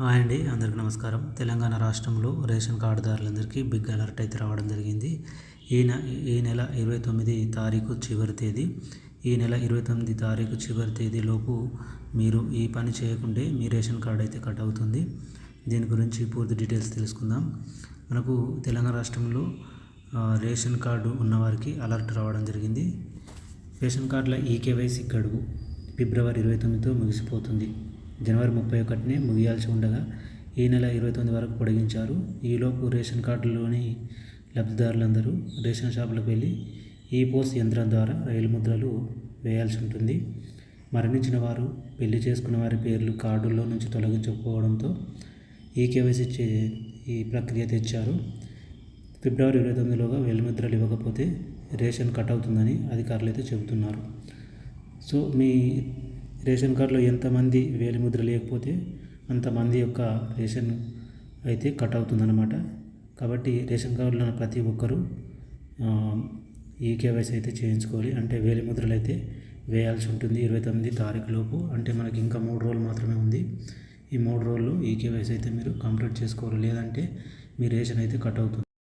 Hi అండి అందరికీ నమస్కారం. తెలంగాణ రాష్ట్రంలో రేషన్ కార్డుదారులందరికీ బిగ్ అలర్ట్ అయితే రావడం జరిగింది. ఈ నె ఈ నెల ఇరవై తొమ్మిది తారీఖు చివరి తేదీ. ఈ నెల ఇరవై తొమ్మిది తారీఖు చివరి తేదీలోపు మీరు ఈ పని చేయకుంటే మీ రేషన్ కార్డు అయితే కట్ అవుతుంది. దీని గురించి పూర్తి డీటెయిల్స్ తెలుసుకుందాం. మనకు తెలంగాణ రాష్ట్రంలో రేషన్ కార్డు ఉన్నవారికి అలర్ట్ రావడం జరిగింది. రేషన్ కార్డుల ఈకేవైసీ గడువు ఫిబ్రవరి ఇరవై తొమ్మిదితో ముగిసిపోతుంది. జనవరి ముప్పై ఒకటినే ముగియాల్సి ఉండగా ఈ నెల ఇరవై తొమ్మిది వరకు పొడిగించారు. ఈలోపు రేషన్ కార్డులోని లబ్ధిదారులందరూ రేషన్ షాపులకు వెళ్ళి ఈ పోస్ట్ యంత్రం ద్వారా రైలు ముద్రలు వేయాల్సి ఉంటుంది. మరణించిన వారు పెళ్ళి చేసుకున్న వారి పేర్లు కార్డుల్లో నుంచి తొలగించకపోవడంతో ఈ కేవైసీ చే ఈ ప్రక్రియ తెచ్చారు ఫిబ్రవరి ఇరవై తొమ్మిదిలోగా వెలుముద్రలు ఇవ్వకపోతే రేషన్ కట్ అవుతుందని అధికారులు అయితే చెబుతున్నారు. సో మీ రేషన్ కార్డులో ఎంతమంది వేలిముద్ర లేకపోతే అంతమంది యొక్క రేషన్ అయితే కట్ అవుతుందన్నమాట. కాబట్టి రేషన్ కార్డులో ఉన్న ప్రతి ఒక్కరూ ఈ కేవైసీ అయితే చేయించుకోవాలి. అంటే వేలిముద్రలు అయితే వేయాల్సి ఉంటుంది ఇరవై తొమ్మిది తారీఖు లోపు. అంటే మనకి ఇంకా మూడు రోజులు మాత్రమే ఉంది. ఈ మూడు రోజులు ఈ కేవైసీ అయితే మీరు కంప్లీట్ చేసుకోవాలి. లేదంటే మీ రేషన్ అయితే కట్ అవుతుంది.